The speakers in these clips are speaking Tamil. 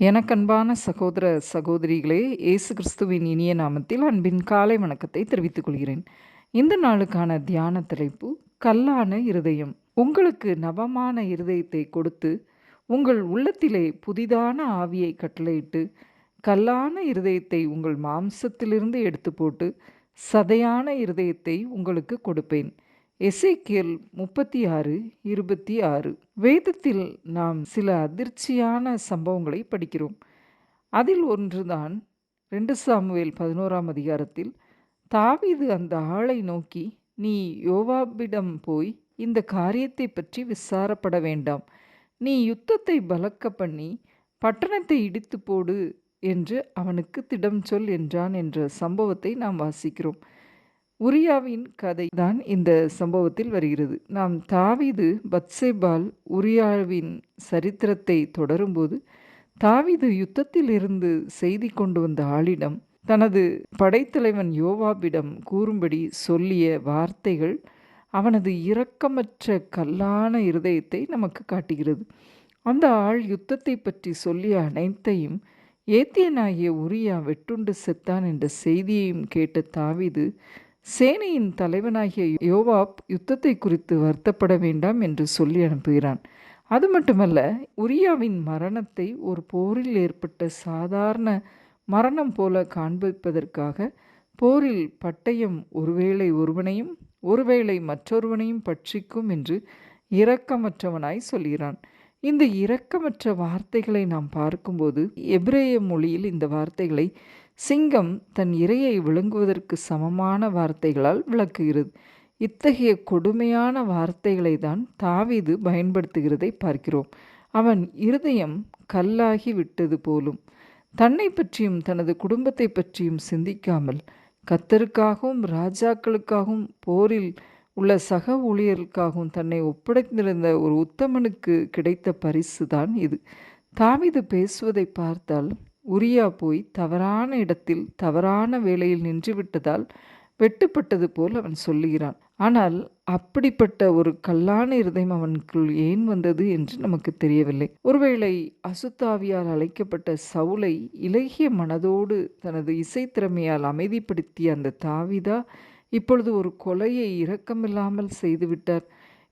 எனக்கன்பான சகோதர சகோதரிகளே இயேசு கிறிஸ்துவின் இனிய நாமத்தில் அன்பின் காலை வணக்கத்தை தெரிவித்துக் கொள்கிறேன். இந்த நாளுக்கான தியான தலைப்பு கல்லான இருதயம். உங்களுக்கு நவமான இருதயத்தை கொடுத்து உங்கள் உள்ளத்திலே புதிதான ஆவியை கட்டளையிட்டு கல்லான இருதயத்தை உங்கள் மாம்சத்திலிருந்து எடுத்து போட்டு சதையான இருதயத்தை உங்களுக்கு கொடுப்பேன். எசைக்கியல் முப்பத்தி ஆறு இருபத்தி ஆறு வேதத்தில் நாம் சில அதிர்ச்சியான சம்பவங்களை படிக்கிறோம். அதில் ஒன்றுதான் ரெண்டு சாமுவேல் பதினோராம் அதிகாரத்தில் தாவிது அந்த ஆளை நோக்கி நீ யோவாபிடம் போய் இந்த காரியத்தை பற்றி விசாரப்பட வேண்டாம். நீ யுத்தத்தை பலக்க பண்ணி பட்டணத்தை இடித்து போடு என்று அவனுக்கு திடம் சொல் என்றான் என்ற சம்பவத்தை நாம் வாசிக்கிறோம். உரியாவின் கதை தான் இந்த சம்பவத்தில் வருகிறது. நாம் தாவிது பத்சேபால் உரியாவின் சரித்திரத்தை தொடரும்போது தாவீது யுத்தத்தில் இருந்து செய்தி கொண்டு வந்த ஆளிடம் தனது படைத்தலைவன் யோவாபிடம் கூறும்படி சொல்லிய வார்த்தைகள் அவனது இரக்கமற்ற கல்லான இருதயத்தை நமக்கு காட்டுகிறது. அந்த ஆள் யுத்தத்தை பற்றி சொல்லிய அனைத்தையும் ஏத்தியனாகிய உரியா வெட்டுண்டு செத்தான் என்ற செய்தியையும் கேட்ட தாவிது சேனையின் தலைவனாகிய யோவாப் யுத்தத்தை குறித்து வருத்தப்பட வேண்டாம் என்று சொல்லி அனுப்புகிறான். அது மட்டுமல்ல உரியாவின் மரணத்தை ஒரு போரில் ஏற்பட்ட சாதாரண மரணம் போல காண்பிப்பதற்காக போரில் பட்டயம் ஒருவேளை ஒருவனையும் ஒருவேளை மற்றொருவனையும் பட்சிக்கும் என்று இரக்கமற்றவனாய் சொல்கிறான். இந்த இரக்கமற்ற வார்த்தைகளை நாம் பார்க்கும்போது எபிரேய மொழியில் இந்த வார்த்தைகளை சிங்கம் தன் இரையை விழுங்குவதற்கு சமமான வார்த்தைகளால் விளக்குகிறது. இத்தகைய கொடுமையான வார்த்தைகளை தான் தாவீது பயன்படுத்துகிறதை பார்க்கிறோம். அவன் இருதயம் கல்லாகி விட்டது போலும் தன்னை பற்றியும் தனது குடும்பத்தை பற்றியும் சிந்திக்காமல் கத்தருக்காகவும் ராஜாக்களுக்காகவும் போரில் உள்ள சக ஊழியர்களுக்காகவும் தன்னை ஒப்படைத்திருந்த ஒரு உத்தமனுக்கு கிடைத்த பரிசு தான் இது. தாவிது பேசுவதை பார்த்தால் உரியா போய் தவறான இடத்தில் தவறான வேலையில் நின்றுவிட்டதால் வெட்டுப்பட்டது போல் அவன் சொல்லுகிறான். ஆனால் அப்படிப்பட்ட ஒரு கல்லான இருதயம் அவனுக்குள் ஏன் வந்தது என்று நமக்கு தெரியவில்லை. ஒருவேளை அசுத்தாவியால் அழைக்கப்பட்ட சவுலை இலகிய மனதோடு தனது இசைத்திறமையால் அமைதிப்படுத்திய அந்த தாவிதா இப்பொழுது ஒரு கொலையை இரக்கமில்லாமல் செய்துவிட்டார்.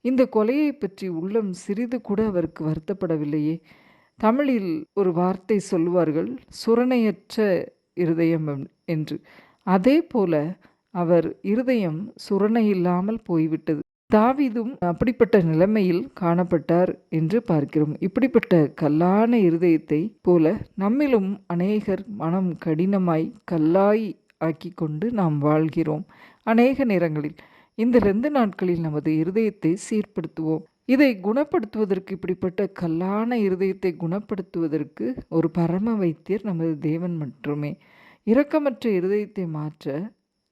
இந்த கொலையை பற்றி உள்ளம் சிறிது கூட அவருக்கு வருத்தப்படவில்லையே. தமிழில் ஒரு வார்த்தை சொல்வார்கள் சுரணையற்ற இருதயம் என்று. அதே போல அவர் இருதயம் சுரணை இல்லாமல் போய்விட்டது. தாவிதும் அப்படிப்பட்ட நிலைமையில் காணப்பட்டார் என்று பார்க்கிறோம். இப்படிப்பட்ட கல்லான இருதயத்தை போல நம்மிலும் அநேகர் மனம் கடினமாய் கல்லாய் ஆக்கி கொண்டு நாம் வாழ்கிறோம் அநேக நேரங்களில். இந்த ரெண்டு நாட்களில் நமது இருதயத்தை சீர்படுத்துவோம். இதை குணப்படுத்துவதற்கு இப்படிப்பட்ட கல்லான இருதயத்தை குணப்படுத்துவதற்கு ஒரு பரம வைத்தியர் நமது தேவன் மட்டுமே. இரக்கமற்ற இருதயத்தை மாற்ற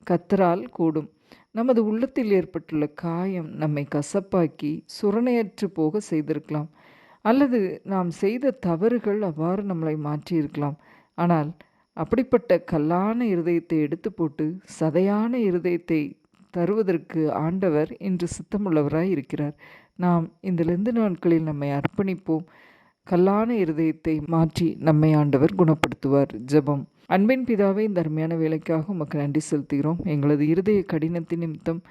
கத்தரால் கூடும். நமது உள்ளத்தில் ஏற்பட்டுள்ள காயம் நம்மை கசப்பாக்கி சுரணையற்று போக செய்திருக்கலாம். அல்லது நாம் செய்த தவறுகள் அவ்வாறு நம்மளை மாற்றியிருக்கலாம். ஆனால் அப்படிப்பட்ட கல்லான இருதயத்தை எடுத்து போட்டு சதையான இருதயத்தை தருவதற்கு ஆண்டவர் இன்று சித்தமுள்ளவராய் இருக்கிறார். நாம் இந்த லெந்து நாட்களில் நம்மை அர்ப்பணிப்போம். கல்லான இருதயத்தை மாற்றி நம்மை ஆண்டவர் குணப்படுத்துவார். ஜெபம். அன்பின் பிதாவை இந்த அருமையான வேலைக்காக உமக்கு நன்றி செலுத்துகிறோம். எங்களது இருதய கடினத்தின் நிமித்தம்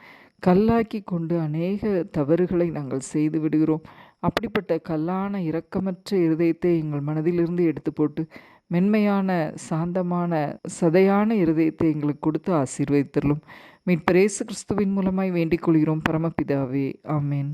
கல்லாக்கி கொண்டு அநேக தவறுகளை நாங்கள் செய்து விடுகிறோம். அப்படிப்பட்ட கல்லான இரக்கமற்ற இருதயத்தை எங்கள் மனதிலிருந்து எடுத்து போட்டு மென்மையான சாந்தமான சதையான இருதயத்தை எங்களுக்கு கொடுத்து ஆசீர்வதித்தரலும் மீட்பரேசு கிறிஸ்துவின் மூலமாய் வேண்டிக் கொள்கிறோம். பரமபிதாவே ஆமேன்.